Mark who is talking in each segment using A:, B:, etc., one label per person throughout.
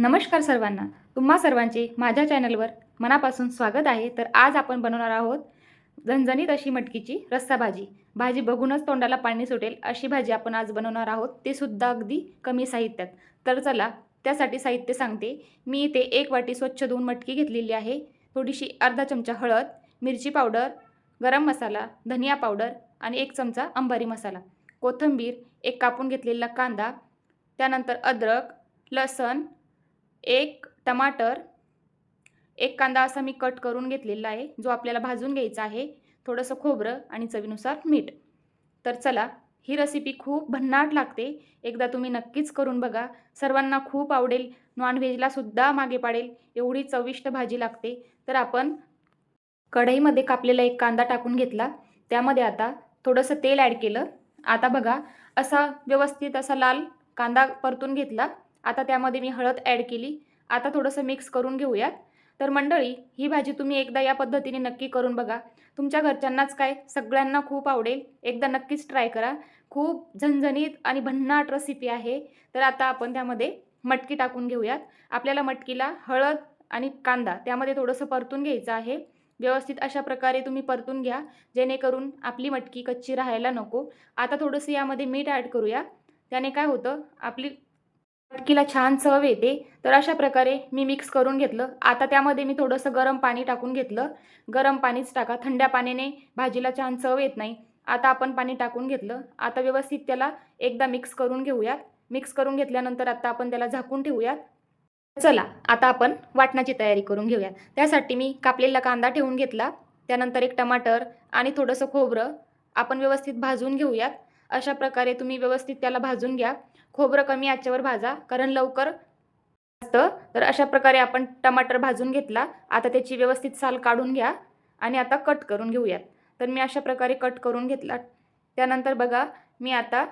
A: नमस्कार सर्वांना. तुम्हा सर्वांचे माझ्या चॅनलवर मनापासून स्वागत आहे. तर आज आपण बनवणार आहोत झणझणीत अशी मटकीची रस्सा भाजी. भाजी बघूनच तोंडाला पाणी सुटेल. अशी भाजी आपण आज बनवणार आहोत. ते सुद्धा अगदी कमी साहित्यात. तर चला त्यासाठी साहित्य सांगते. मी इथे एक वाटी स्वच्छ धुवून मटकी घेतलेली आहे. थोडीशी अर्धा चमचा हळद मिरची पावडर गरम मसाला धनिया पावडर आणि एक चमचा अंबारी मसाला. कोथिंबीर एक कापून घेतलेला कांदा त्यानंतर अद्रक लसण एक टमाटर एक कांदा असा मी कट करून घेतलेला आहे जो आपल्याला भाजून घ्यायचा आहे. थोडंसं खोबरं आणि चवीनुसार मीठ. तर चला ही रेसिपी खूप भन्नाट लागते. एकदा तुम्ही नक्कीच करून बघा. सर्वांना खूप आवडेल. नॉनव्हेजलासुद्धा मागे पाडेल. एवढी चविष्ट भाजी लागते. तर आपण कढईमध्ये कापलेला एक कांदा टाकून घेतला. त्यामध्ये आता थोडंसं तेल ॲड केलं. आता बघा असा व्यवस्थित असा लाल कांदा परतून घेतला. आता त्यामध्ये मी हळद ॲड केली. आता थोडंसं मिक्स करून घेऊयात. तर मंडळी ही भाजी तुम्ही एकदा या पद्धतीने नक्की करून बघा. तुमच्या घरच्यांनाच काय सगळ्यांना खूप आवडेल. एकदा नक्कीच ट्राय करा. खूप झणझणीत आणि भन्नाट रेसिपी आहे. तर आता आपण त्यामध्ये मटकी टाकून घेऊयात. आपल्याला मटकीला हळद आणि कांदा त्यामध्ये थोडंसं परतून घ्यायचं आहे. व्यवस्थित अशा प्रकारे तुम्ही परतून घ्या. जेणेकरून आपली मटकी कच्ची राहायला नको. आता थोडंसं यामध्ये मीठ ॲड करूया. त्याने काय होतं आपली मटकीला छान चव येते. तर अशा प्रकारे मी मिक्स करून घेतलं. आता त्यामध्ये मी थोडंसं गरम पाणी टाकून घेतलं. गरम पाणीच टाका. थंड्या पाण्याने भाजीला छान चव येत नाही. आता आपण पाणी टाकून घेतलं. आता व्यवस्थित त्याला एकदा मिक्स करून घेऊयात. मिक्स करून घेतल्यानंतर आता आपण त्याला झाकून ठेवूयात. चला आता आपण वाटणाची तयारी करून घेऊयात. त्यासाठी मी कापलेला कांदा ठेवून घेतला. त्यानंतर एक टमाटर आणि थोडंसं खोबरं आपण व्यवस्थित भाजून घेऊयात. अशा प्रकारे तुम्ही व्यवस्थित त्याला भाजून घ्या. खोबरं कमी आचेवर भाजा कारण लवकर असतं. तर अशा प्रकारे आपण टमाटर भाजून घेतला. आता त्याची व्यवस्थित साल काढून घ्या आणि आता कट करून घेऊयात. तर मी अशा प्रकारे कट करून घेतला. त्यानंतर बघा मी आता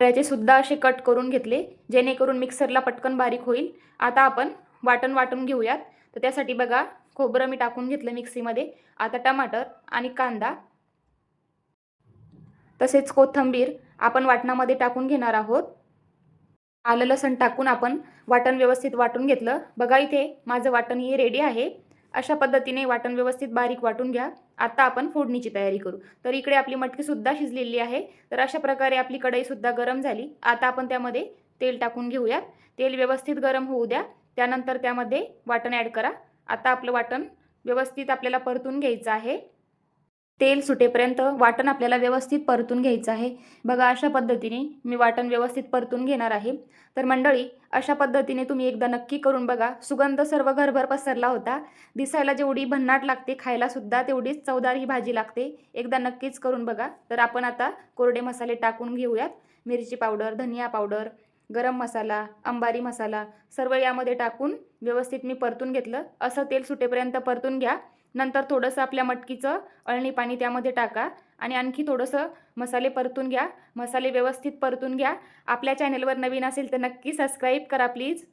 A: त्याचे सुद्धा असे कट करून घेतले जेणेकरून मिक्सरला पटकन बारीक होईल. आता आपण वाटण वाटून घेऊयात. तर त्यासाठी बघा खोबरं मी टाकून घेतलं मिक्सीमध्ये. आता टमाटर आणि कांदा तसेच कोथिंबीर आपण वाटणामध्ये टाकून घेणार आहोत. आलं लसण टाकून आपण वाटण व्यवस्थित वाटून घेतलं. बघा इथे माझं वाटण हे रेडी आहे. अशा पद्धतीने वाटण व्यवस्थित बारीक वाटून घ्या. आता आपण फोडणीची तयारी करू. तर इकडे आपली मटकीसुद्धा शिजलेली आहे. तर अशा प्रकारे आपली कढईसुद्धा गरम झाली. आता आपण त्यामध्ये तेल टाकून घेऊयात. तेल व्यवस्थित गरम होऊ द्या. त्यानंतर त्यामध्ये वाटण ॲड करा. आता आपलं वाटण व्यवस्थित आपल्याला परतून घ्यायचं आहे. तेल सुटेपर्यंत वाटण आपल्याला व्यवस्थित परतून घ्यायचं आहे. बघा अशा पद्धतीने मी वाटण व्यवस्थित परतून घेणार आहे. तर मंडळी अशा पद्धतीने तुम्ही एकदा नक्की करून बघा. सुगंध सर्व घरभर पसरला होता. दिसायला जेवढी भन्नाट लागते खायलासुद्धा तेवढीच चवदार ही भाजी लागते. एकदा नक्कीच करून बघा. तर आपण आता कोरडे मसाले टाकून घेऊयात. मिरची पावडर धनिया पावडर गरम मसाला अंबारी मसाला सर्व यामध्ये टाकून व्यवस्थित मी परतून घेतलं. असं तेल सुटेपर्यंत परतून घ्या. नंतर थोडंसं आपल्या मटकीचं अळणी पाणी त्यामध्ये टाका आणि आणखी थोडंसं मसाले परतून घ्या. मसाले व्यवस्थित परतून घ्या. आपल्या चॅनेलवर नवीन असेल तर नक्की सबस्क्राईब करा प्लीज.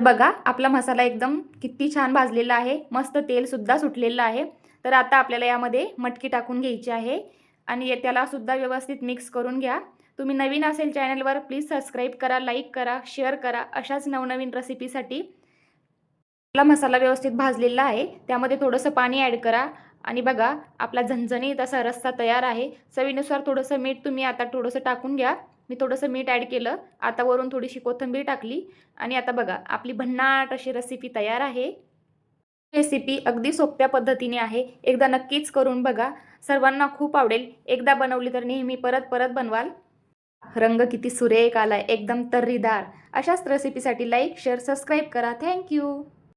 A: बघा आपला मसाला एकदम किती छान भाजलेला आहे. मस्त तेलसुद्धा सुटलेलं आहे. तर आता आपल्याला यामध्ये मटकी टाकून घ्यायची आहे आणि त्यालासुद्धा व्यवस्थित मिक्स करून घ्या. तुम्ही नवीन असेल चॅनलवर प्लीज सबस्क्राईब करा लाईक करा शेअर करा अशाच नवनवीन रेसिपीसाठी आपला मसाला व्यवस्थित भाजलेला आहे. त्यामध्ये थोडंसं पाणी ॲड करा. आणि बघा आपला झणझणीत असा रस्सा तयार आहे. चवीनुसार थोडंसं मीठ तुम्ही आता थोडंसं टाकून घ्या. मी थोडंसं मीठ ॲड केलं. आता वरून थोडीशी कोथिंबीर टाकली. आणि आता बघा आपली भन्नाट अशी रेसिपी तयार आहे. रेसिपी अगदी सोप्या पद्धतीने आहे. एकदा नक्कीच करून बघा. सर्वांना खूप आवडेल. एकदा बनवली तर नेहमी परत परत बनवाल. रंग किती सुरेख आलाय. एकदम तर्रीदार. अशाच रेसिपीसाठी लाईक शेअर सबस्क्राईब करा. Thank you